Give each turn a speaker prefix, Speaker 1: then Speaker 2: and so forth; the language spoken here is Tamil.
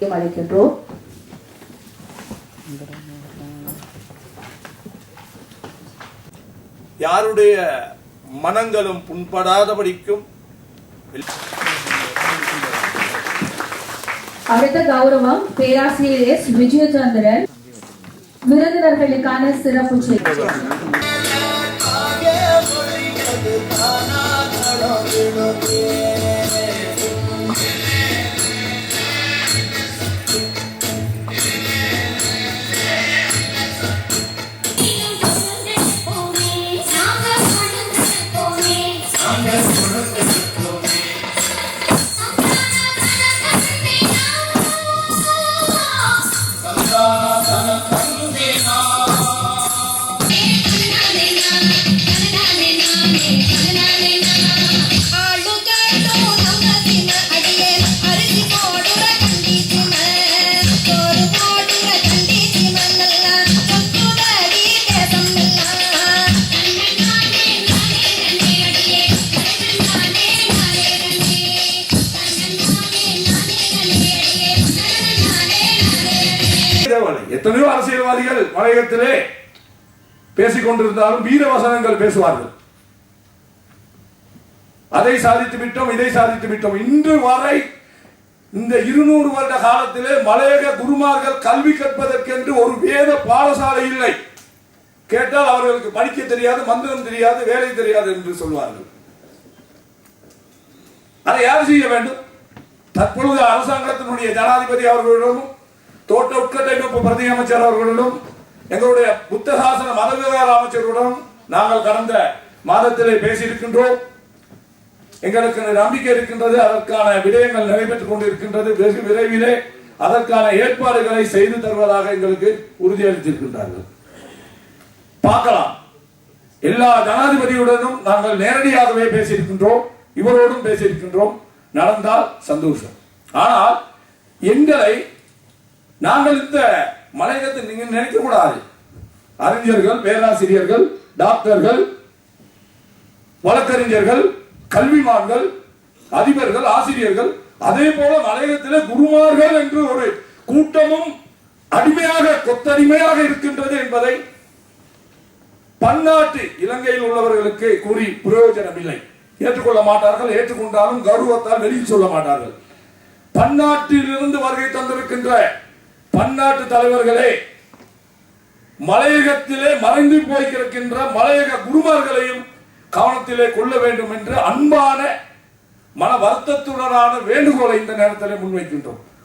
Speaker 1: அழைக்கின்றோம்.
Speaker 2: யாருடைய மனங்களும் புண்படாதபடிக்கும்
Speaker 1: அடுத்த கௌரவம் பேராசிரியர் எஸ். விஜயச்சந்திரன் விருந்தினர்களுக்கான சிறப்பு செய்தி.
Speaker 2: தேவையில்லை எத்தனையோ அரசியல்வாதிகள் மலையகத்திலே பேசிக் கொண்டிருந்தாலும் வீர வசனங்கள் பேசுவார்கள். அதை சாதித்து விட்டோம் இதை சாதித்து விட்டோம். இன்று வரை இந்த இருநூறு வருட காலத்திலே மலையக குருமார்கள் கல்வி கற்பதற்கென்று ஒரு வேத பாடசாலை இல்லை. கேட்டால் அவர்களுக்கு படிக்க தெரியாது மந்திரம் தெரியாது வேலை தெரியாது என்று சொல்வார்கள். அதை யார் செய்ய வேண்டும்? தற்பொழுது அரசாங்கத்தினுடைய ஜனாதிபதி அவர்களிடமும் தோட்ட உட்கட்டமைப்பு பிரதி அமைச்சர் அவர்களிடம் எங்களுடைய புத்தகாசன மத விவகார அமைச்சருடன் நாங்கள் கடந்த மாதத்திலே பேசியிருக்கின்றோம். எங்களுக்கு நம்பிக்கை இருக்கின்றது அதற்கான விடயங்கள் நடைபெற்றுக் கொண்டிருக்கின்றது வெகு விரைவிலே அதற்கான ஏற்பாடுகளை செய்து தருவதாக எங்களுக்கு உறுதியளித்திருக்கின்றார்கள். பார்க்கலாம். எல்லா ஜனாதிபதியுடனும் நாங்கள் நேரடியாகவே பேசியிருக்கின்றோம் இவரோடும் பேசியிருக்கின்றோம். நடந்தால் சந்தோஷம். ஆனால் எங்களை நாங்கள் இந்த மலையகத்தை நீங்க நினைக்க கூடாது அறிஞர்கள் பேராசிரியர்கள் டாக்டர்கள் வழக்கறிஞர்கள் கல்விமான்கள் அதிபர்கள் ஆசிரியர்கள் அதே போல மலையகத்திலே குருமார்கள் என்று ஒரு கூட்டமும் அடிமையாக கொத்தடிமையாக இருக்கின்றது என்பதை பன்னாட்டு இலங்கையில் உள்ளவர்களுக்கு கூறி பிரயோஜனம் இல்லை ஏற்றுக்கொள்ள மாட்டார்கள் ஏற்றுக்கொண்டாலும் கௌரவத்தால் வெளியில் சொல்ல மாட்டார்கள். பன்னாட்டிலிருந்து வருகை தந்திருக்கின்ற பன்னாட்டு தலைவர்களே மலையகத்திலே மறைந்து போய்க்கிருக்கின்ற மலையக குருமார்களையும் கவனத்திலே கொள்ள வேண்டும் என்று அன்பான மன வருத்தத்துடனான வேண்டுகோளை இந்த நேரத்தில் முன்வைக்கின்றோம்.